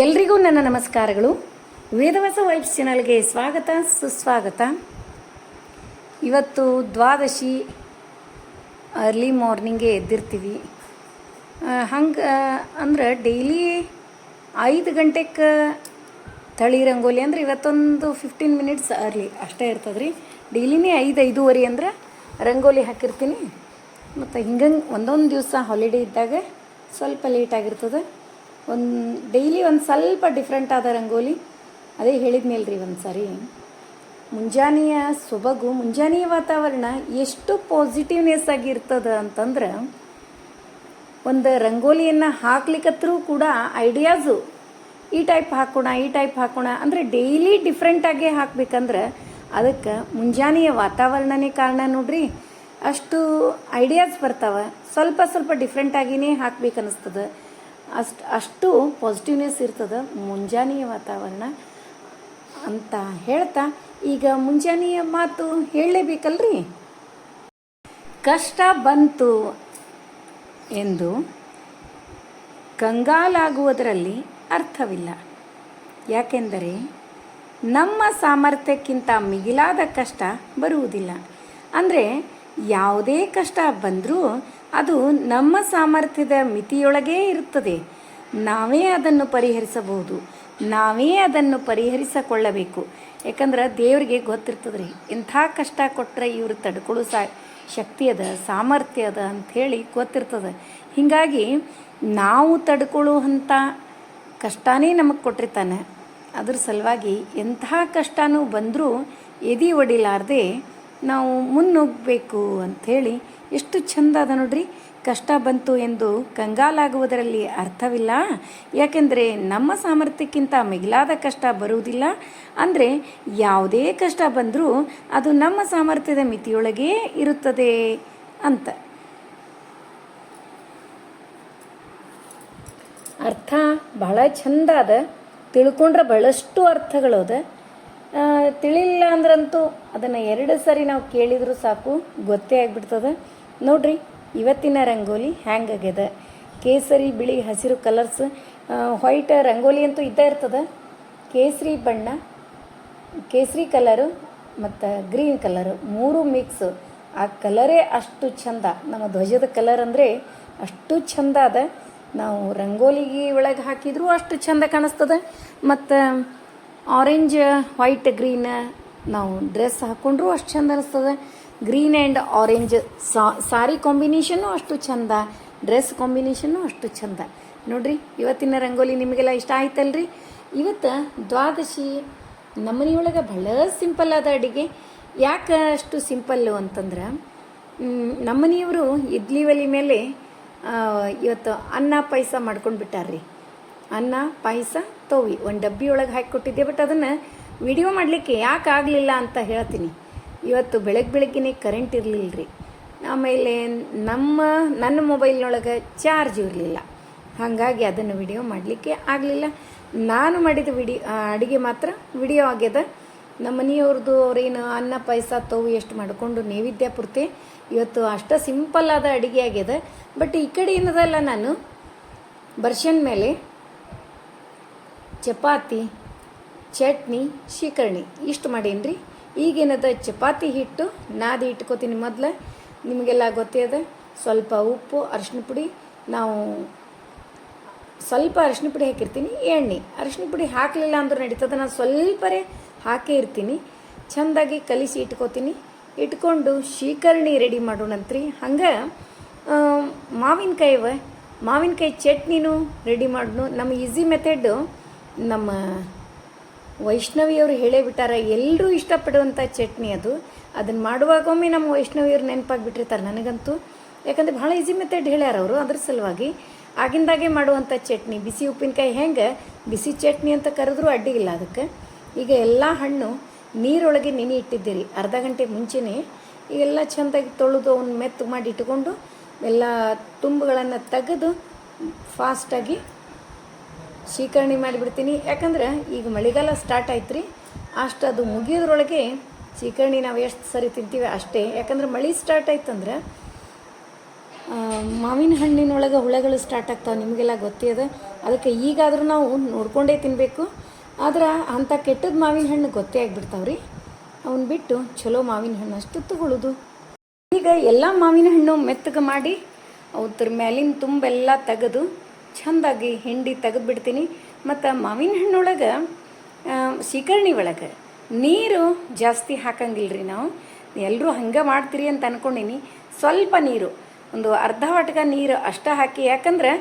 ಎಲ್ರಿಗೂ ನನ್ನ ನಮಸ್ಕಾರಗಳು. ವೇದವಾಸ ವೈಬ್ಸ್ ಚಾನಲ್ಗೆ ಸ್ವಾಗತ, ಸುಸ್ವಾಗತ. ಇವತ್ತು ದ್ವಾದಶಿ ಅರ್ಲಿ ಮಾರ್ನಿಂಗೇ ಎದ್ದಿರ್ತೀವಿ. ಹಂಗೆ ಅಂದ್ರೆ ಡೈಲಿ ಐದು ಗಂಟೆಗೆ ತಳಿ ರಂಗೋಲಿ ಅಂದ್ರೆ ಇವತ್ತೊಂದು ಫಿಫ್ಟೀನ್ ಮಿನಿಟ್ಸ್ ಅರ್ಲಿ ಅಷ್ಟೇ ಇರ್ತದೆ ರೀ ಡೈಲಿನೇ ಐದು, ಐದೂವರೆ ಅಂದ್ರೆ ರಂಗೋಲಿ ಹಾಕಿರ್ತೀನಿ. ಮತ್ತು ಹಿಂಗಂಗೆ ಒಂದೊಂದು ದಿವಸ ಹಾಲಿಡೇ ಇದ್ದಾಗ ಸ್ವಲ್ಪ ಲೇಟ್ ಆಗಿರ್ತದೆ. ಒಂದು ಡೈಲಿ ಒಂದು ಸ್ವಲ್ಪ ಡಿಫ್ರೆಂಟ್ ಆದ ರಂಗೋಲಿ. ಅದೇ ಹೇಳಿದ್ಮೇಲೆ ರೀ ಒಂದು ಸಾರಿ. ಮುಂಜಾನೆಯ ಸೊಬಗು, ಮುಂಜಾನೆಯ ವಾತಾವರಣ ಎಷ್ಟು ಪಾಸಿಟಿವ್ನೆಸ್ ಆಗಿರ್ತದ ಅಂತಂದ್ರೆ ಒಂದು ರಂಗೋಲಿಯನ್ನು ಹಾಕ್ಲಿಕ್ಕತ್ರೂ ಕೂಡ ಐಡಿಯಾಸು ಈ ಟೈಪ್ ಹಾಕೋಣ, ಈ ಟೈಪ್ ಹಾಕೋಣ ಅಂದರೆ ಡೈಲಿ ಡಿಫ್ರೆಂಟಾಗಿ ಹಾಕ್ಬೇಕಂದ್ರೆ ಅದಕ್ಕೆ ಮುಂಜಾನೆಯ ವಾತಾವರಣನೇ ಕಾರಣ ನೋಡ್ರಿ. ಅಷ್ಟು ಐಡಿಯಾಸ್ ಬರ್ತಾವೆ. ಸ್ವಲ್ಪ ಸ್ವಲ್ಪ ಡಿಫ್ರೆಂಟಾಗಿಯೇ ಹಾಕ್ಬೇಕು ಅನ್ನಿಸ್ತದೆ ಅಷ್ಟು ಅಷ್ಟು ಪಾಸಿಟಿವ್ನೆಸ್ ಇರ್ತದೆ ಮುಂಜಾನೆಯ ವಾತಾವರಣ ಅಂತ ಹೇಳ್ತಾ, ಈಗ ಮುಂಜಾನೆಯ ಮಾತು ಹೇಳಲೇಬೇಕಲ್ರಿ? ಕಷ್ಟ ಬಂತು ಎಂದು ಕಂಗಾಲಾಗುವುದರಲ್ಲಿ ಅರ್ಥವಿಲ್ಲ. ಯಾಕೆಂದರೆ ನಮ್ಮ ಸಾಮರ್ಥ್ಯಕ್ಕಿಂತ ಮಿಗಿಲಾದ ಕಷ್ಟ ಬರುವುದಿಲ್ಲ. ಅಂದರೆ ಯಾವುದೇ ಕಷ್ಟ ಬಂದರೂ ಅದು ನಮ್ಮ ಸಾಮರ್ಥ್ಯದ ಮಿತಿಯೊಳಗೇ ಇರುತ್ತದೆ. ನಾವೇ ಅದನ್ನು ಪರಿಹರಿಸಬಹುದು. ನಾವೇ ಅದನ್ನು ಪರಿಹರಿಸಿಕೊಳ್ಳಬೇಕು. ಯಾಕಂದ್ರೆ ದೇವರಿಗೆ ಗೊತ್ತಿರ್ತದೆ ರೀ ಎಂಥ ಕಷ್ಟ ಕೊಟ್ಟರೆ ಇವರು ತಡ್ಕೊಳ್ಳೋ ಸಾ ಶಕ್ತಿ ಅದ ಸಾಮರ್ಥ್ಯ ಅದ ಅಂಥೇಳಿ ಗೊತ್ತಿರ್ತದೆ. ಹೀಗಾಗಿ ನಾವು ತಡ್ಕೊಳ್ಳುವಂಥ ಕಷ್ಟನೇ ನಮಗೆ ಕೊಟ್ಟಿರ್ತಾನೆ ಅದ್ರ ಸಲುವಾಗಿ ಎಂಥ ಕಷ್ಟನೂ ಬಂದರೂ ಎದಿ ಒಡಿಲಾರ್ದೆ ನಾವು ಮುನ್ನುಗ್ಗಬೇಕು ಅಂಥೇಳಿ ಎಷ್ಟು ಚಂದ ಅದ ನೋಡ್ರಿ. ಕಷ್ಟ ಬಂತು ಎಂದು ಕಂಗಾಲಾಗುವುದರಲ್ಲಿ ಅರ್ಥವಿಲ್ಲ. ಯಾಕೆಂದರೆ ನಮ್ಮ ಸಾಮರ್ಥ್ಯಕ್ಕಿಂತ ಮಿಗಿಲಾದ ಕಷ್ಟ ಬರುವುದಿಲ್ಲ. ಅಂದರೆ ಯಾವುದೇ ಕಷ್ಟ ಬಂದರೂ ಅದು ನಮ್ಮ ಸಾಮರ್ಥ್ಯದ ಮಿತಿಯೊಳಗೇ ಇರುತ್ತದೆ ಅಂತ. ಅರ್ಥ ಬಹಳ ಚಂದ ಅದ. ತಿಳ್ಕೊಂಡ್ರೆ ಬಹಳಷ್ಟು ಅರ್ಥಗಳು ಅದ. ತಿಳಿಲಿಲ್ಲ ಅಂದ್ರಂತೂ ಅದನ್ನು ಎರಡು ಸರಿ ನಾವು ಕೇಳಿದರೂ ಸಾಕು, ಗೊತ್ತೇ ಆಗಿಬಿಡ್ತದೆ. ನೋಡ್ರಿ, ಇವತ್ತಿನ ರಂಗೋಲಿ ಹ್ಯಾಂಗಾಗ್ಯದ? ಕೇಸರಿ, ಬಿಳಿ, ಹಸಿರು ಕಲರ್ಸ್ ವೈಟ್ ರಂಗೋಲಿ ಅಂತೂ ಇದ್ದೇ ಇರ್ತದೆ. ಕೇಸರಿ ಬಣ್ಣ, ಕೇಸರಿ ಕಲರು ಮತ್ತು ಗ್ರೀನ್ ಕಲರು ಮೂರು ಮಿಕ್ಸ್ ಆ ಕಲರೇ ಅಷ್ಟು ಚಂದ. ನಮ್ಮ ಧ್ವಜದ ಕಲರ್ ಅಂದರೆ ಅಷ್ಟು ಚಂದ ಅದ. ನಾವು ರಂಗೋಲಿಗೆ ಒಳಗೆ ಹಾಕಿದರೂ ಅಷ್ಟು ಚಂದ ಕಾಣಿಸ್ತದೆ. ಮತ್ತು ಆರೆಂಜ್ ವೈಟ್ ಗ್ರೀನ್ ನಾವು ಡ್ರೆಸ್ ಹಾಕ್ಕೊಂಡ್ರೂ ಅಷ್ಟು ಚಂದ ಅನಿಸ್ತದೆ. Green and orange sari combination ಅಷ್ಟು ಚಂದ. ಡ್ರೆಸ್ ಕಾಂಬಿನೇಷನ್ನು ಅಷ್ಟು ಚಂದ. ನೋಡ್ರಿ, ಇವತ್ತಿನ ರಂಗೋಲಿ ನಿಮಗೆಲ್ಲ ಇಷ್ಟ ಆಯ್ತಲ್ರಿ? ಇವತ್ತು ದ್ವಾದಶಿ ನಮ್ಮನೆಯೊಳಗೆ ಬಹಳ ಸಿಂಪಲ್ ಆದ ಅಡುಗೆ. ಯಾಕೆ ಅಷ್ಟು ಸಿಂಪಲ್ಲು ಅಂತಂದ್ರೆ ನಮ್ಮನೆಯವರು ಇಡ್ಲಿ ಒಲಿ ಮೇಲೆ ಇವತ್ತು ಅನ್ನ ಪಾಯಸ ಮಾಡ್ಕೊಂಡು ಬಿಟ್ಟಾರ್ರಿ ಅನ್ನ, ಪಾಯಸ ತೋವಿ ಒಂದು ಡಬ್ಬಿ ಒಳಗೆ ಹಾಕಿ ಕೊಟ್ಟಿದ್ದೆ ಬಟ್ ಅದನ್ನು ವಿಡಿಯೋ ಮಾಡಲಿಕ್ಕೆ ಯಾಕೆ ಆಗಲಿಲ್ಲ ಅಂತ ಹೇಳ್ತೀನಿ. ಇವತ್ತು ಬೆಳಗ್ಗೆ ಬೆಳಗ್ಗೆನೇ ಕರೆಂಟ್ ಇರಲಿಲ್ಲ ರೀ ಆಮೇಲೆ ನಮ್ಮ, ನನ್ನ ಮೊಬೈಲ್ನೊಳಗೆ ಚಾರ್ಜ್ ಇರಲಿಲ್ಲ. ಹಾಗಾಗಿ ಅದನ್ನು ವಿಡಿಯೋ ಮಾಡಲಿಕ್ಕೆ ಆಗಲಿಲ್ಲ. ನಾನು ಮಾಡಿದ ವಿಡಿ ಅಡುಗೆ ಮಾತ್ರ ವಿಡಿಯೋ ಆಗ್ಯದ. ನಮ್ಮ ಮನೆಯವ್ರದ್ದು ಅವ್ರೇನು ಅನ್ನ, ಪಾಯಸ ತೋವು ಎಷ್ಟು ಮಾಡಿಕೊಂಡು ನೈವೇದ್ಯ ಪೂರ್ತಿ ಇವತ್ತು ಅಷ್ಟು ಸಿಂಪಲ್ ಆದ ಅಡುಗೆ ಆಗ್ಯದ. ಬಟ್ ಈ ಕಡೆ ಏನದಲ್ಲ ನಾನು? ಬರ್ಷನ್ ಮೇಲೆ ಚಪಾತಿ ಚಟ್ನಿ, ಶೀಕರ್ಣಿ. ಇಷ್ಟು ಮಾಡೀನಿ ರೀ ಈಗೇನದ ಚಪಾತಿ ಹಿಟ್ಟು, ನಾದಿ ಇಟ್ಕೋತೀನಿ ಮೊದಲು. ನಿಮಗೆಲ್ಲ ಗೊತ್ತಿದೆ ಸ್ವಲ್ಪ ಉಪ್ಪು ಅರಶಿನ ಪುಡಿ. ನಾವು ಸ್ವಲ್ಪ ಅರಶಿನ ಪುಡಿ ಹಾಕಿರ್ತೀನಿ, ಎಣ್ಣೆ. ಅರಶಿನ ಪುಡಿ ಹಾಕಲಿಲ್ಲ ಅಂದ್ರೂ ನಡೀತದೆ. ನಾನು ಸ್ವಲ್ಪರೇ ಹಾಕೇ ಇರ್ತೀನಿ. ಚೆಂದಾಗಿ ಕಲಿಸಿ ಇಟ್ಕೋತೀನಿ. ಇಟ್ಕೊಂಡು ಶೀಕರ್ಣಿ ರೆಡಿ ಮಾಡೋಣಂತ್ರಿ. ಹಂಗೆ ಮಾವಿನಕಾಯಿ ಮಾವಿನಕಾಯಿ ಚಟ್ನಿನೂ ರೆಡಿ ಮಾಡೋಣ ನಮ್ಮ ಈಸಿ ಮೆಥಡು ನಮ್ಮ ವೈಷ್ಣವಿಯವರು ಹೇಳೇ ಬಿಟ್ಟಾರ ಎಲ್ಲರೂ ಇಷ್ಟಪಡುವಂಥ ಚಟ್ನಿ ಅದು. ಅದನ್ನು ಮಾಡುವಾಗ ಒಮ್ಮೆ ನಮ್ಮ ವೈಷ್ಣವಿಯವ್ರು ನೆನಪಾಗ್ಬಿಟ್ಟಿರ್ತಾರೆ ನನಗಂತೂ. ಯಾಕಂದರೆ ಭಾಳ ಈಸಿ ಮೆಥಡ್ ಹೇಳ್ಯಾರ ಅವರು ಅದ್ರ ಸಲುವಾಗಿ. ಆಗಿಂದಾಗೆ ಮಾಡುವಂಥ ಚಟ್ನಿ, ಬಿಸಿ ಉಪ್ಪಿನಕಾಯಿ ಹೆಂಗೆ? ಬಿಸಿ ಚಟ್ನಿ ಅಂತ ಕರೆದ್ರೂ ಅಡ್ಡಿಗಿಲ್ಲ ಅದಕ್ಕೆ. ಈಗ ಎಲ್ಲ ಹಣ್ಣು ನೀರೊಳಗೆ ನೆನೆ ಇಟ್ಟಿದ್ದೀರಿ, ಅರ್ಧ ಗಂಟೆ ಮುಂಚೆನೇ. ಈಗೆಲ್ಲ ಚೆಂದಾಗಿ ತೊಳೆದು ಅವನ್ನ ಮೆತ್ತಗೆ ಮಾಡಿ ಇಟ್ಟುಕೊಂಡು, ಎಲ್ಲ ತುಂಬುಗಳನ್ನು ತೆಗೆದು ಫಾಸ್ಟಾಗಿ ಶೀಕರಣೆ ಮಾಡಿಬಿಡ್ತೀನಿ. ಯಾಕಂದ್ರೆ ಈಗ ಮಳೆಗಾಲ ಸ್ಟಾರ್ಟ್ ಆಯ್ತು ರೀ ಅಷ್ಟು ಅದು ಮುಗಿಯೋದ್ರೊಳಗೆ ಸೀಕರ್ಣಿ ನಾವು ಎಷ್ಟು ಸರಿ ತಿಂತೀವಿ ಅಷ್ಟೇ. ಯಾಕಂದ್ರೆ ಮಳೆ ಸ್ಟಾರ್ಟ್ ಆಯ್ತಂದ್ರೆ ಮಾವಿನ ಹಣ್ಣಿನೊಳಗೆ ಹುಳಗಳು ಸ್ಟಾರ್ಟ್ ಆಗ್ತಾವೆ ನಿಮಗೆಲ್ಲ ಗೊತ್ತೇ ಅದ ಅದಕ್ಕೆ ಈಗಾದರೂ ನಾವು ನೋಡ್ಕೊಂಡೇ ತಿನ್ನಬೇಕು ಆದ್ರೆ ಅಂಥ ಕೆಟ್ಟದ ಮಾವಿನ ಹಣ್ಣು ಗೊತ್ತೇ ಆಗಿಬಿಡ್ತಾವ್ರಿ. ಅವನ್ನ ಬಿಟ್ಟು ಚಲೋ ಮಾವಿನ ಹಣ್ಣು ಅಷ್ಟು ತಗೊಳ್ಳೋದು ಈಗ ಎಲ್ಲ ಮಾವಿನ ಹಣ್ಣು ಮೆತ್ತಗೆ ಮಾಡಿ, ಅವ್ರ ಮೇಲಿನ ತುಂಬೆಲ್ಲ ತೆಗೆದು ಚೆಂದಾಗಿ ಹಿಂಡಿ ತೆಗೆದು ಬಿಡ್ತೀನಿ ಮತ್ತು ಮಾವಿನ ಹಣ್ಣೊಳಗೆ ಸೀಕರ್ಣಿ ಒಳಗೆ ನೀರು ಜಾಸ್ತಿ ಹಾಕಂಗಿಲ್ರಿ ನಾವು. ಎಲ್ಲರೂ ಹಂಗೆ ಮಾಡ್ತೀರಿ ಅಂತ ಅನ್ಕೊಂಡಿನಿ. ಸ್ವಲ್ಪ ನೀರು, ಒಂದು ಅರ್ಧ ವಾಟಕ ನೀರು ಅಷ್ಟೇ ಹಾಕಿ. ಯಾಕಂದ್ರೆ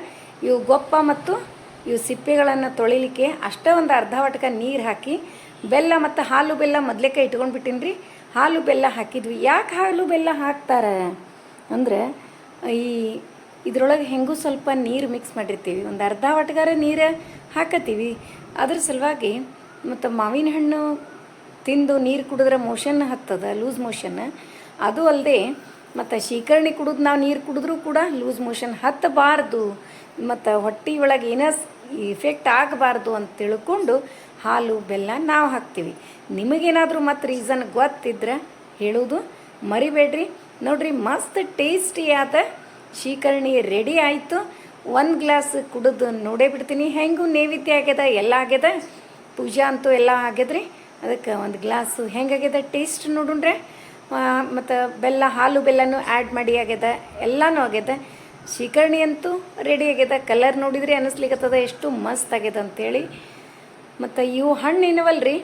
ಇವು ಗೊಪ್ಪ ಮತ್ತು ಇವು ಸಿಪ್ಪೆಗಳನ್ನು ತೊಳಿಲಿಕ್ಕೆ ಅಷ್ಟೇ ಒಂದು ಅರ್ಧ ವಾಟಕ ನೀರು ಹಾಕಿ, ಬೆಲ್ಲ ಮತ್ತು ಹಾಲು ಬೆಲ್ಲ ಮೊದಲೇಕ ಇಟ್ಕೊಂಡು ಬಿಟ್ಟಿನಿ ರೀ ಹಾಲು ಬೆಲ್ಲ ಹಾಕಿದ್ವಿ. ಯಾಕೆ ಹಾಲು ಬೆಲ್ಲ ಹಾಕ್ತಾರೆ? ಅಂದ್ರೆ ಈ ಇದ್ರೊಳಗೆ ಹೆಂಗೂ ಸ್ವಲ್ಪ ನೀರು ಮಿಕ್ಸ್ ಮಾಡಿರ್ತೀವಿ. ಒಂದು ಅರ್ಧ ಒಟ್ಗಾರ ನೀರು ಹಾಕತ್ತೀವಿ. ಅದ್ರ ಸಲುವಾಗಿ ಮತ್ತು ಮಾವಿನ ಹಣ್ಣು ತಿಂದು ನೀರು ಕುಡಿದ್ರೆ ಮೋಷನ್ ಹತ್ತದ ಲೂಸ್ ಮೋಷನ್ ಅದು ಅಲ್ಲದೆ ಮತ್ತು ಶೀಕರ್ಣಿ ಕುಡಿದು ನಾವು ನೀರು ಕುಡಿದ್ರೂ ಕೂಡ ಲೂಸ್ ಮೋಷನ್ ಹತ್ತಬಾರ್ದು. ಮತ್ತು ಹೊಟ್ಟೆ ಒಳಗೆ ಏನೋ ಇಫೆಕ್ಟ್ ಆಗಬಾರ್ದು ಅಂತ ತಿಳ್ಕೊಂಡು ಹಾಲು, ಬೆಲ್ಲ ನಾವು ಹಾಕ್ತೀವಿ. ನಿಮಗೇನಾದರೂ ಮತ್ತು ರೀಸನ್ ಗೊತ್ತಿದ್ರೆ ಹೇಳೋದು ಮರಿಬೇಡ್ರಿ. ನೋಡ್ರಿ ಮಸ್ತ್ ಟೇಸ್ಟಿಯಾದ ಶೀಕರಣಿ ರೆಡಿ ಆಯಿತು. ಒಂದು ಗ್ಲಾಸ್ ಕುಡಿದು ನೋಡೇ ಬಿಡ್ತೀನಿ. ಹೆಂಗೂ ನೈವೇದ್ಯ ಆಗ್ಯದ? ಎಲ್ಲ ಆಗ್ಯದ? ಪೂಜಾ ಅಂತೂ ಎಲ್ಲ ಆಗ್ಯದ್ರಿ. ಅದಕ್ಕೆ ಒಂದು ಗ್ಲಾಸು ಹೆಂಗಾಗ್ಯದ ಟೇಸ್ಟ್ ನೋಡುಣ್ರೆ ಮತ್ತು ಬೆಲ್ಲ, ಹಾಲು ಬೆಲ್ಲನೂ ಆ್ಯಡ್ ಮಾಡಿ ಆಗ್ಯದ. ಎಲ್ಲನೂ ಆಗ್ಯದ. ಶೀಕರ್ಣಿ ಅಂತೂ ರೆಡಿ ಆಗ್ಯದ. ಕಲರ್ ನೋಡಿದ್ರೆ ಅನ್ನಿಸ್ಲಿಕ್ಕತ್ತದ ಎಷ್ಟು ಮಸ್ತ್ ಆಗ್ಯದ ಅಂತೇಳಿ. ಮತ್ತು ಇವು ಹಣ್ಣು ಏನವಲ್ರಿ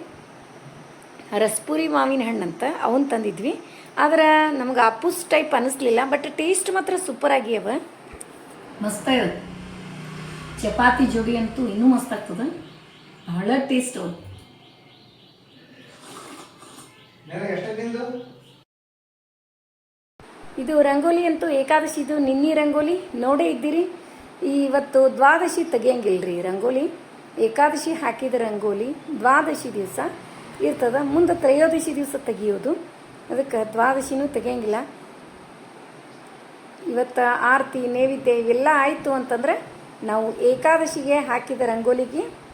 ರಸ್ಪುರಿ ಮಾವಿನ ಹಣ್ಣು ಅಂತ ಅವನ್ ತಂದಿದ್ವಿ. ಆದ್ರೆ ನಮ್ಗೆ ಅಪ್ಪುಸ್ ಟೈಪ್ ಅನಿಸ್ಲಿಲ್ಲ ಬಟ್ ಟೇಸ್ಟ್ ಮಾತ್ರ ಸೂಪರ್ ಆಗ್ಯಾವ. ಮಸ್ತ್ ಚಪಾತಿ ಜೋಡಿ ಅಂತೂ ಇನ್ನೂ ಮಸ್ತ್ ಆಗ್ತದ ಬಹಳ ಟೇಸ್ಟ್ ಇದು ರಂಗೋಲಿ ಅಂತೂ ಏಕಾದಶಿ ಇದು ನಿನ್ನೆ ರಂಗೋಲಿ ನೋಡೇ ಇದ್ದೀರಿ. ಇವತ್ತು ದ್ವಾದಶಿ ತೆಗಿಯಂಗಿಲ್ರಿ ರಂಗೋಲಿ. ಏಕಾದಶಿ ಹಾಕಿದ ರಂಗೋಲಿ ದ್ವಾದಶಿ ದಿವಸ. ಇರ್ತದ. ಮುಂದೆ ತ್ರಯೋದಶಿ ದಿವಸ ತೆಗಿಯೋದು. ಅದಕ್ಕೆ ದ್ವಾದಶಿನೂ ತೆಗಿಯಂಗಿಲ್ಲ. ಇವತ್ತು ಆರತಿ, ನೈವೇದ್ಯ ಇವೆಲ್ಲ ಆಯಿತು ಅಂತಂದ್ರೆ ನಾವು ಏಕಾದಶಿಗೆ ಹಾಕಿದ ರಂಗೋಲಿಗೆ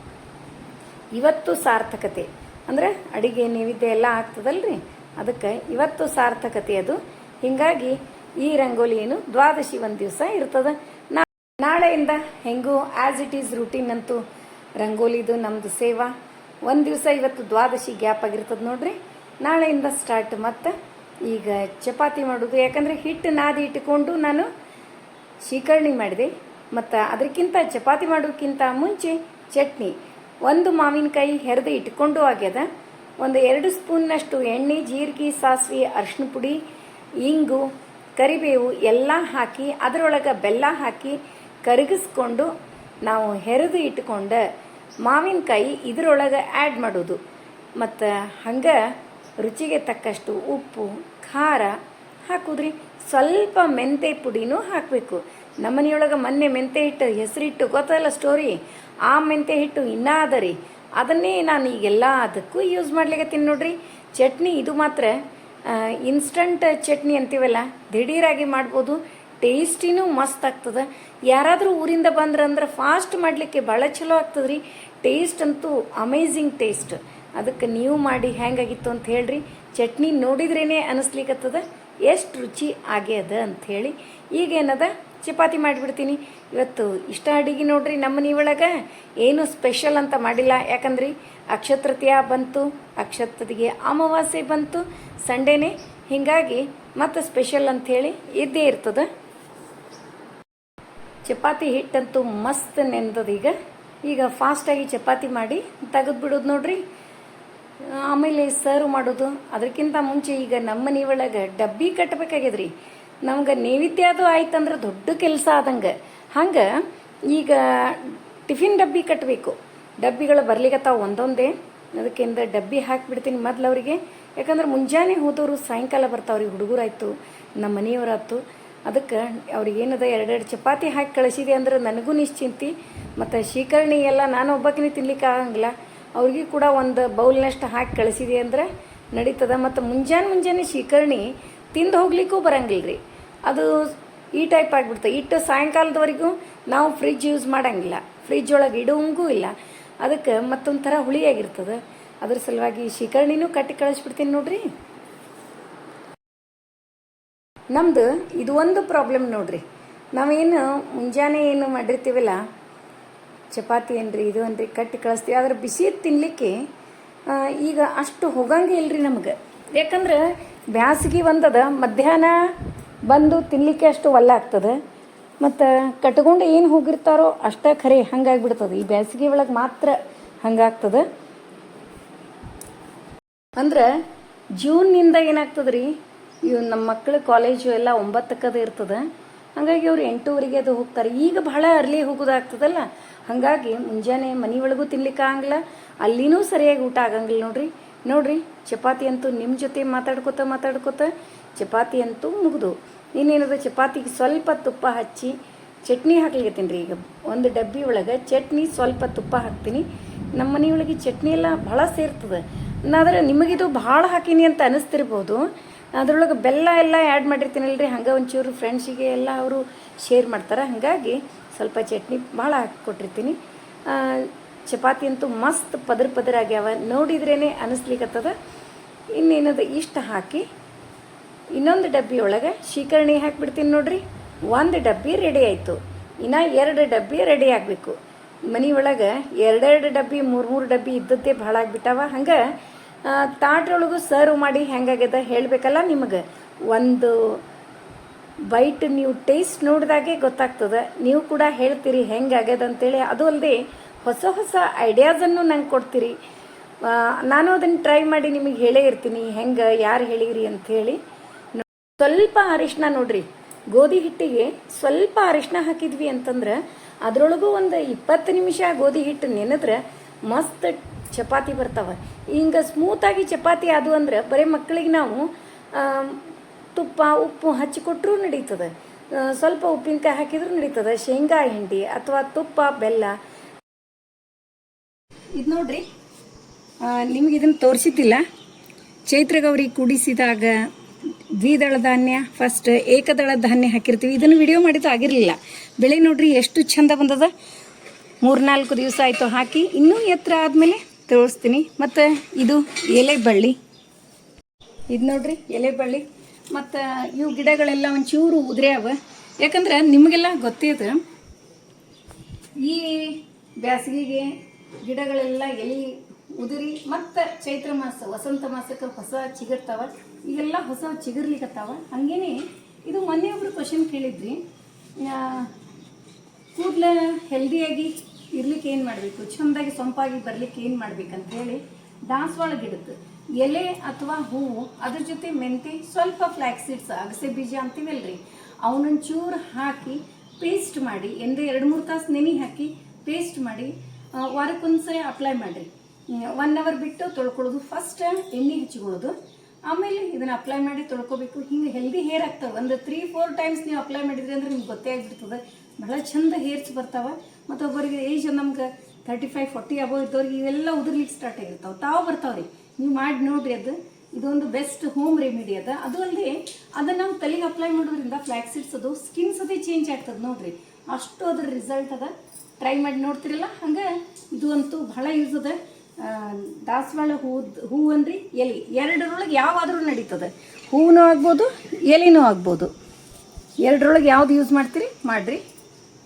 ಇವತ್ತು ಸಾರ್ಥಕತೆ. ಅಂದರೆ ಅಡಿಗೆ, ನೈವೇದ್ಯ ಎಲ್ಲ ಆಗ್ತದಲ್ರಿ? ಅದಕ್ಕೆ ಇವತ್ತು ಸಾರ್ಥಕತೆ ಅದು. ಹೀಗಾಗಿ ಈ ರಂಗೋಲಿ ಏನು ದ್ವಾದಶಿ ಒಂದು ದಿವಸ ಇರ್ತದೆ. ನಾಳೆಯಿಂದ ಹೆಂಗೂ ಆ್ಯಸ್ ಇಟ್ ಈಸ್ ರೂಟೀನ್ ಅಂತೂ ರಂಗೋಲಿದು ನಮ್ಮದು ಸೇವಾ. ಒಂದು ದಿವಸ ಇವತ್ತು ದ್ವಾದಶಿ ಗ್ಯಾಪ್ ಆಗಿರ್ತದೆ ನೋಡ್ರಿ. ನಾಳೆಯಿಂದ ಸ್ಟಾರ್ಟ್ ಮತ್ತು ಈಗ ಚಪಾತಿ ಮಾಡೋದು. ಯಾಕಂದರೆ ಹಿಟ್ಟು ನಾದಿ ಇಟ್ಟುಕೊಂಡು ನಾನು ಶೀಕರಣಿ ಮಾಡಿದೆ. ಮತ್ತು ಅದಕ್ಕಿಂತ ಚಪಾತಿ ಮಾಡೋಕ್ಕಿಂತ ಮುಂಚೆ ಚಟ್ನಿ. ಒಂದು ಮಾವಿನಕಾಯಿ ಹೆರೆದು ಇಟ್ಕೊಂಡು ಆಗ್ಯದ. ಒಂದು ಎರಡು ಸ್ಪೂನ್ನಷ್ಟು ಎಣ್ಣೆ, ಜೀರಿಗೆ, ಸಾಸಿವೆ ಅರಿಶಿನ ಪುಡಿ, ಇಂಗು, ಕರಿಬೇವು ಎಲ್ಲ ಹಾಕಿ ಅದರೊಳಗೆ ಬೆಲ್ಲ ಹಾಕಿ ಕರಗಿಸ್ಕೊಂಡು ನಾವು ಹೆರೆದು ಇಟ್ಕೊಂಡು ಮಾವಿನಕಾಯಿ ಇದರೊಳಗೆ ಆ್ಯಡ್ ಮಾಡೋದು. ಮತ್ತು ಹಂಗೆ ರುಚಿಗೆ ತಕ್ಕಷ್ಟು ಉಪ್ಪು, ಖಾರ ಹಾಕುದ್ರಿ. ಸ್ವಲ್ಪ ಮೆಂತೆ ಪುಡಿನೂ ಹಾಕಬೇಕು. ನಮ್ಮನೆಯೊಳಗೆ ಮೊನ್ನೆ ಮೆಂತೆ ಹಿಟ್ಟು ಹೆಸರಿಟ್ಟು ಗೊತ್ತಲ್ಲ ಸ್ಟೋರಿ ಆ ಮೆಂತೆ ಹಿಟ್ಟು ಇನ್ನೂ ಅದ ರೀ? ಅದನ್ನೇ ನಾನು ಈಗೆಲ್ಲ ಅದಕ್ಕೂ ಯೂಸ್ ಮಾಡ್ಲಿಕತ್ತೀನಿ ನೋಡ್ರಿ. ಚಟ್ನಿ ಇದು ಮಾತ್ರ ಇನ್ಸ್ಟಂಟ್ ಚಟ್ನಿ ಅಂತೀವಲ್ಲ, ದಿಢೀರಾಗಿ ಮಾಡ್ಬೋದು. ಟೇಸ್ಟಿನೂ ಮಸ್ತ್ ಆಗ್ತದೆ. ಯಾರಾದರೂ ಊರಿಂದ ಬಂದ್ರಂದ್ರೆ ಫಾಸ್ಟ್ ಮಾಡಲಿಕ್ಕೆ ಭಾಳ ಚಲೋ ಆಗ್ತದೆ ರೀ ಟೇಸ್ಟ್ ಅಂತೂ ಅಮೇಝಿಂಗ್ ಟೇಸ್ಟ್ ಅದಕ್ಕೆ ನೀವು ಮಾಡಿ ಹೆಂಗಾಗಿತ್ತು ಅಂತ ಹೇಳ್ರಿ. ಚಟ್ನಿ ನೋಡಿದ್ರೇ ಅನಿಸ್ಲಿಕ್ಕತ್ತದ ಎಷ್ಟು ರುಚಿ ಆಗ್ಯದ ಅಂತ ಹೇಳಿ. ಈಗೇನದ ಚಪಾತಿ ಮಾಡಿಬಿಡ್ತೀನಿ. ಇವತ್ತು ಇಷ್ಟ ಅಡುಗೆ ನೋಡ್ರಿ ನಮ್ಮ ಒಳಗೆ ಏನು ಸ್ಪೆಷಲ್ ಅಂತ ಮಾಡಿಲ್ಲ. ಯಾಕಂದ್ರಿ? ಅಕ್ಷತೃತೀಯ ಬಂತು ಅಕ್ಷತೃತಿಗೆ ಅಮಾವಾಸ್ಯೆ ಬಂತು ಸಂಡೇನೆ ಹೀಗಾಗಿ ಮತ್ತು ಸ್ಪೆಷಲ್ ಅಂಥೇಳಿ ಇದ್ದೇ ಇರ್ತದೆ. ಚಪಾತಿ ಹಿಟ್ಟಂತೂ ಮಸ್ತ್ ನೆಂದದ ಈಗ. ಈಗ ಫಾಸ್ಟಾಗಿ ಚಪಾತಿ ಮಾಡಿ ತೆಗೆದು ಬಿಡೋದು ನೋಡ್ರಿ. ಆಮೇಲೆ ಸರ್ವ್ ಮಾಡೋದು. ಅದಕ್ಕಿಂತ ಮುಂಚೆ ಈಗ ನಮ್ಮ ಮನೆ ಒಳಗೆ ಡಬ್ಬಿ ಕಟ್ಟಬೇಕಾಗ್ಯದ್ರಿ ನಮ್ಗೆ ನೈವೇದ್ಯ ಅದು ಆಯ್ತಂದ್ರೆ ದೊಡ್ಡ ಕೆಲಸ ಆದಂಗೆ. ಹಂಗೆ ಈಗ ಟಿಫಿನ್ ಡಬ್ಬಿ ಕಟ್ಟಬೇಕು ಡಬ್ಬಿಗಳು ಬರ್ಲಿಕತ್ತಾವ ಒಂದೊಂದೇ. ಅದಕ್ಕಿಂತ ಡಬ್ಬಿ ಹಾಕಿಬಿಡ್ತೀನಿ ಮೊದ್ಲು ಅವರಿಗೆ. ಯಾಕಂದ್ರೆ ಮುಂಜಾನೆ ಹೋದವರು ಸಾಯಂಕಾಲ ಬರ್ತಾವ್ರಿ, ಹುಡುಗರಾಯ್ತು, ನಮ್ಮ ಮನೆಯವರಾಯ್ತು. ಅದಕ್ಕೆ ಅವ್ರಿಗೆ ಏನದ ಎರಡೆರಡು ಚಪಾತಿ ಹಾಕಿ ಕಳಿಸಿದೆ ಅಂದ್ರೆ ನನಗೂ ನಿಶ್ಚಿಂತಿ. ಮತ್ತು ಶೀಕರಣಿ ಎಲ್ಲ ನಾನು ಒಬ್ಬಕ್ಕಿನ ತಿನ್ಲಿಕ್ಕೆ ಆಗಂಗಿಲ್ಲ. ಅವ್ರಿಗೆ ಕೂಡ ಒಂದು ಬೌಲ್ನಷ್ಟು ಹಾಕಿ ಕಳಿಸಿದೆ ಅಂದ್ರೆ ನಡೀತದ. ಮತ್ತು ಮುಂಜಾನೆ ಮುಂಜಾನೆ ಶೀಕರಣಿ ತಿಂದು ಹೋಗ್ಲಿಕ್ಕೂ ಬರಂಗಿಲ್ಲ ರೀ ಅದು ಈ ಟೈಪ್ ಆಗಿಬಿಡ್ತದೆ ಇಟ್ಟು ಸಾಯಂಕಾಲದವರೆಗೂ ನಾವು ಫ್ರಿಜ್ ಯೂಸ್ ಮಾಡಂಗಿಲ್ಲ. ಫ್ರಿಜ್ ಒಳಗೆ ಇಡೋಂಗೂ ಇಲ್ಲ. ಅದಕ್ಕೆ ಮತ್ತೊಂಥರ ಹುಳಿಯಾಗಿರ್ತದೆ ಅದ್ರ ಸಲುವಾಗಿ ಶೀಕರ್ಣಿನೂ ಕಟ್ಟಿ ಕಳಿಸ್ಬಿಡ್ತೀನಿ ನೋಡ್ರಿ. ನಮ್ದು ಇದು ಒಂದು ಪ್ರಾಬ್ಲಮ್ ನೋಡ್ರಿ. ನಾವೇನು ಮುಂಜಾನೆ ಏನು ಮಾಡಿರ್ತೀವಲ್ಲ, ಚಪಾತಿ ಏನ್ರಿ, ಇದು ಅನ್ರಿ ಕಟ್ಟಿ ಕಳಿಸ್ತೀವಿ. ಆದ್ರೆ ಬಿಸಿ ತಿನ್ನಲಿಕ್ಕೆ ಈಗ ಅಷ್ಟು ಹೋಗಂಗೆ ಇಲ್ರಿ ನಮ್ಗೆ. ಯಾಕಂದ್ರೆ ಬ್ಯಾಸಿಗೆ ಒಂದದ ಮಧ್ಯಾಹ್ನ ಬಂದು ತಿನ್ನಲಿಕ್ಕೆ ಅಷ್ಟು ಒಲ್ಲ ಆಗ್ತದೆ. ಮತ್ತು ಕಟ್ಕೊಂಡು ಏನು ಹೋಗಿರ್ತಾರೋ ಅಷ್ಟೇ ಖರೆ ಹಂಗಾಗ್ಬಿಡ್ತದೆ. ಈ ಬ್ಯಾಸಗಿ ಒಳಗೆ ಮಾತ್ರ ಹಂಗಾಗ್ತದೆ. ಅಂದ್ರೆ ಜೂನ್ನಿಂದ ಏನಾಗ್ತದೆ ರೀ ಇವು ನಮ್ಮ ಮಕ್ಕಳ ಕಾಲೇಜು ಎಲ್ಲ ಒಂಬತ್ತಕ್ಕದ ಇರ್ತದೆ. ಹಾಗಾಗಿ ಅವ್ರು ಎಂಟೂವರೆಗೆ ಅದು ಹೋಗ್ತಾರೆ. ಈಗ ಬಹಳ ಅರ್ಲಿ ಹೋಗೋದಾಗ್ತದಲ್ಲ? ಹಾಗಾಗಿ ಮುಂಜಾನೆ ಮನೆ ಒಳಗೂ ತಿನ್ಲಿಕ್ಕಾಗಂಗಿಲ್ಲ ಅಲ್ಲಿನೂ ಸರಿಯಾಗಿ ಊಟ ಆಗಂಗಿಲ್ಲ ನೋಡ್ರಿ. ನೋಡ್ರಿ, ಚಪಾತಿ ಅಂತೂ ನಿಮ್ಮ ಜೊತೆ ಮಾತಾಡ್ಕೋತ ಮಾತಾಡ್ಕೋತ ಚಪಾತಿ ಅಂತೂ ಮುಗಿದು. ಇನ್ನೇನದು, ಚಪಾತಿಗೆ ಸ್ವಲ್ಪ ತುಪ್ಪ ಹಚ್ಚಿ ಚಟ್ನಿ ಹಾಕ್ಲಿಕತ್ತೀನಿ ರೀ ಈಗ. ಒಂದು ಡಬ್ಬಿ ಒಳಗೆ ಚಟ್ನಿ ಸ್ವಲ್ಪ ತುಪ್ಪ ಹಾಕ್ತೀನಿ. ನಮ್ಮ ಮನೆಯೊಳಗೆ ಚಟ್ನಿ ಎಲ್ಲ ಭಾಳ ಸೇರ್ತದೆ. ಆದ್ರೆ ನಿಮಗಿದು ಭಾಳ ಹಾಕೀನಿ ಅಂತ ಅನಿಸ್ತಿರ್ಬೋದು. ಅದ್ರೊಳಗೆ ಬೆಲ್ಲ ಎಲ್ಲ ಆ್ಯಡ್ ಮಾಡಿರ್ತೀನಲ್ರಿ. ಹಂಗೆ ಒಂಚೂರು ಫ್ರೆಂಡ್ಸಿಗೆ ಎಲ್ಲ ಅವರು ಶೇರ್ ಮಾಡ್ತಾರೆ. ಹಾಗಾಗಿ ಸ್ವಲ್ಪ ಚಟ್ನಿ ಭಾಳ ಹಾಕಿಕೊಟ್ಟಿರ್ತೀನಿ. ಚಪಾತಿ ಅಂತೂ ಮಸ್ತ್ ಪದ್ರ ಪದ್ರ ಆಗ್ಯಾವ. ನೋಡಿದ್ರೇ ಅನಿಸ್ಲಿಕ್ಕತ್ತದ ಇನ್ನೇನದು ಇಷ್ಟು ಹಾಕಿ ಇನ್ನೊಂದು ಡಬ್ಬಿ ಒಳಗೆ ಶೀಕರಣಿ ಹಾಕಿಬಿಡ್ತೀನಿ ನೋಡ್ರಿ. ಒಂದು ಡಬ್ಬಿ ರೆಡಿ ಆಯಿತು. ಇನ್ನು ಎರಡು ಡಬ್ಬಿ ರೆಡಿ ಆಗಬೇಕು. ಮನೆ ಒಳಗೆ ಎರಡೆರಡು ಡಬ್ಬಿ ಮೂರು ಮೂರು ಡಬ್ಬಿ ಇದ್ದದ್ದೇ ಭಾಳ ಆಗಿಬಿಟ್ಟಾವ. ಹಂಗೆ ತಾಟ್ರೊಳಗೂ ಸರ್ವ್ ಮಾಡಿ ಹೆಂಗಾಗ್ಯದ ಹೇಳಬೇಕಲ್ಲ ನಿಮಗೆ. ಒಂದು ಬೈಟ್ ನೀವು ಟೇಸ್ಟ್ ನೋಡಿದಾಗೆ ಗೊತ್ತಾಗ್ತದೆ. ನೀವು ಕೂಡ ಹೇಳ್ತೀರಿ ಹೆಂಗಾಗ್ಯದ ಅಂತೇಳಿ. ಅದು ಅಲ್ಲದೆ ಹೊಸ ಹೊಸ ಐಡಿಯಾಸನ್ನು ನಂಗೆ ಕೊಡ್ತೀರಿ. ನಾನು ಅದನ್ನು ಟ್ರೈ ಮಾಡಿ ನಿಮಗೆ ಹೇಳೇ ಇರ್ತೀನಿ. ಹೆಂಗೆ, ಯಾರು ಹೇಳಿರಿ ಅಂಥೇಳಿ ಸ್ವಲ್ಪ ಅರಿಶಿನ ನೋಡ್ರಿ. ಗೋಧಿ ಹಿಟ್ಟಿಗೆ ಸ್ವಲ್ಪ ಅರಿಶಿನ ಹಾಕಿದ್ವಿ ಅಂತಂದ್ರೆ ಅದರೊಳಗೂ ಒಂದು ಇಪ್ಪತ್ತು ನಿಮಿಷ ಗೋಧಿ ಹಿಟ್ಟು ನೆನೆದ್ರೆ ಮಸ್ತ್ ಚಪಾತಿ ಬರ್ತವೆ. ಹಿಂಗೆ ಸ್ಮೂತಾಗಿ ಚಪಾತಿ ಅದು ಅಂದ್ರೆ ಬರೀ ಮಕ್ಕಳಿಗೆ ನಾವು ತುಪ್ಪ, ಉಪ್ಪು ಹಚ್ಚಿಕೊಟ್ರೂ ನಡೀತದೆ. ಸ್ವಲ್ಪ ಉಪ್ಪಿನಕಾಯಿ ಹಾಕಿದ್ರೂ ನಡೀತದೆ. ಶೇಂಗಾ ಹಿಂಡಿ ಅಥವಾ ತುಪ್ಪ, ಬೆಲ್ಲ. ಇದು ನೋಡ್ರಿ ನಿಮ್ಗೆ ಇದನ್ನು ತೋರಿಸಿದ್ದಿಲ್ಲ. ಚೈತ್ರಗೌರಿ ಕೂಡಿಸಿದಾಗ ದ್ವಿದಳ ಧಾನ್ಯ ಫಸ್ಟ್ ಏಕದಳ ಧಾನ್ಯ ಹಾಕಿರ್ತೀವಿ. ಇದನ್ನು ವಿಡಿಯೋ ಮಾಡಿದ್ದು ಆಗಿರಲಿಲ್ಲ. ಬೆಳೆ ನೋಡ್ರಿ, ಎಷ್ಟು ಚಂದ ಬಂದದ. ಮೂರ್ನಾಲ್ಕು ದಿವಸ ಆಯಿತು ಹಾಕಿ, ಇನ್ನೂ ಎತ್ತರ ಆದಮೇಲೆ ತೋರಿಸ್ತೀನಿ. ಮತ್ತು ಇದು ಎಲೆ ಬಳ್ಳಿ ಇದು ನೋಡ್ರಿ ಎಲೆ ಬಳ್ಳಿ ಮತ್ತು ಇವು ಗಿಡಗಳೆಲ್ಲ ಒಂಚೂರು ಉದುರ್ಯಾವ ಯಾಕಂದ್ರೆ ನಿಮಗೆಲ್ಲ ಗೊತ್ತಿದೆ, ಈ ಬ್ಯಾಸಿಗೆಗೆ ಗಿಡಗಳೆಲ್ಲ ಎಲೆ ಉದುರಿ ಮತ್ತು ಚೈತ್ರ ಮಾಸ, ವಸಂತ ಮಾಸಕ್ಕೆ ಹೊಸ ಚಿಗುರ್ತಾವ. ಈಗೆಲ್ಲ ಹೊಸ ಚಿಗುರ್ಲಿಕತ್ತಾವ. ಹಂಗೇನೆ ಇದು ಮೊನ್ನೆ ಒಬ್ರು ಕ್ವಶನ್ ಕೇಳಿದ್ರಿ. ಕೂದಲ ಹೆಲ್ದಿಯಾಗಿ ಇರ್ಲಿಕ್ಕೆ ಏನು ಮಾಡಬೇಕು? ಚಂದಾಗಿ ಸೊಂಪಾಗಿ ಬರ್ಲಿಕ್ಕೆ ಏನು ಮಾಡ್ಬೇಕಂತ ಹೇಳಿ ದಾಸವಾಳ ಗಿಡದ್ದು. ಎಲೆ ಅಥವಾ ಹೂವು, ಅದ್ರ ಜೊತೆ ಮೆಂತೆ, ಸ್ವಲ್ಪ ಫ್ಲ್ಯಾಕ್ಸ್ ಸೀಡ್ಸ್ ಅಗಸೆ ಬೀಜ ಅಂತೀವಲ್ರಿ. ಚೂರು ಹಾಕಿ ಪೇಸ್ಟ್ ಮಾಡಿ ಎಂದೇ ಎರಡು ಮೂರು ತಾಸು ನೆನೆ ಹಾಕಿ ಪೇಸ್ಟ್ ಮಾಡಿ ವಾರಕ್ಕೊಂದ್ಸರಿ ಅಪ್ಲೈ ಮಾಡಿರಿ. ಒನ್ ಅವರ್ ಬಿಟ್ಟು ತೊಳ್ಕೊಳ್ಳೋದು ಫಸ್ಟ್ ಎಣ್ಣೆ ಹಚ್ಕೊಳ್ಳೋದು. ಆಮೇಲೆ ಇದನ್ನ ಅಪ್ಲೈ ಮಾಡಿ ತೊಳ್ಕೊಬೇಕು. ಹಿಂಗೆ ಹೆಲ್ದಿ ಹೇರ್ ಆಗ್ತವೆ. ಒಂದು ತ್ರೀ ಫೋರ್ ಟೈಮ್ಸ್ ನೀವು ಅಪ್ಲೈ ಮಾಡಿದ್ರಿ ಅಂದ್ರೆ ನಿಮ್ಗೆ ಗೊತ್ತೇ ಆಗಿಬಿಡ್ತದೆ. ಬಹಳ ಚಂದ ಹೇರ್ಸ್ ಬರ್ತಾವೆ. ಮತ್ತು ಒಬ್ಬರಿಗೆ ಏಜ್ ನಮ್ಗೆ ತರ್ಟಿ ಫೈವ್ ಫೋರ್ಟಿ ಅಬೋ ಇದ್ದವ್ರಿಗೆ ಇವೆಲ್ಲ ಉದುರ್ಲಿಕ್ಕೆ ಸ್ಟಾರ್ಟ್ ಆಗಿರ್ತಾವೆ. ತಾವು ಬರ್ತಾವ್ರಿ. ನೀವು ಮಾಡಿ ನೋಡ್ರಿ ಅದು. ಇದೊಂದು ಬೆಸ್ಟ್ ಹೋಮ್ ರೆಮಿಡಿ ಅದ. ಅದು ಅಲ್ಲದೆ ಅದನ್ನ ನಾವು ತಲೆಗೆ ಅಪ್ಲೈ ಮಾಡೋದ್ರಿಂದ ಫ್ಲಾಕ್ಸಿಡ್ಸ್ ಅದು ಸ್ಕಿನ್ ಅದೇ ಚೇಂಜ್ ಆಗ್ತದೆ ನೋಡ್ರಿ. ಅಷ್ಟು ಅದ್ರ ರಿಸಲ್ಟ್ ಅದ. ಟ್ರೈ ಮಾಡಿ ನೋಡ್ತಿರಲ್ಲ, ಹಂಗೆ ಇದು ಅಂತೂ ಬಹಳ ಯೂಸ್ ಅದ. ದಾಸವಾಳ ಹೂ ಹೂವು ಅಂದ್ರಿ ಎಲೆ. ಎರಡರೊಳಗೆ ಯಾವಾದರೂ ನಡೀತದೆ. ಹೂವೂ ಆಗ್ಬೋದು, ಎಲೆನೂ ಆಗ್ಬೋದು. ಎರಡರೊಳಗೆ ಯಾವ್ದು ಯೂಸ್ ಮಾಡ್ತೀರಿ? ಮಾಡಿರಿ.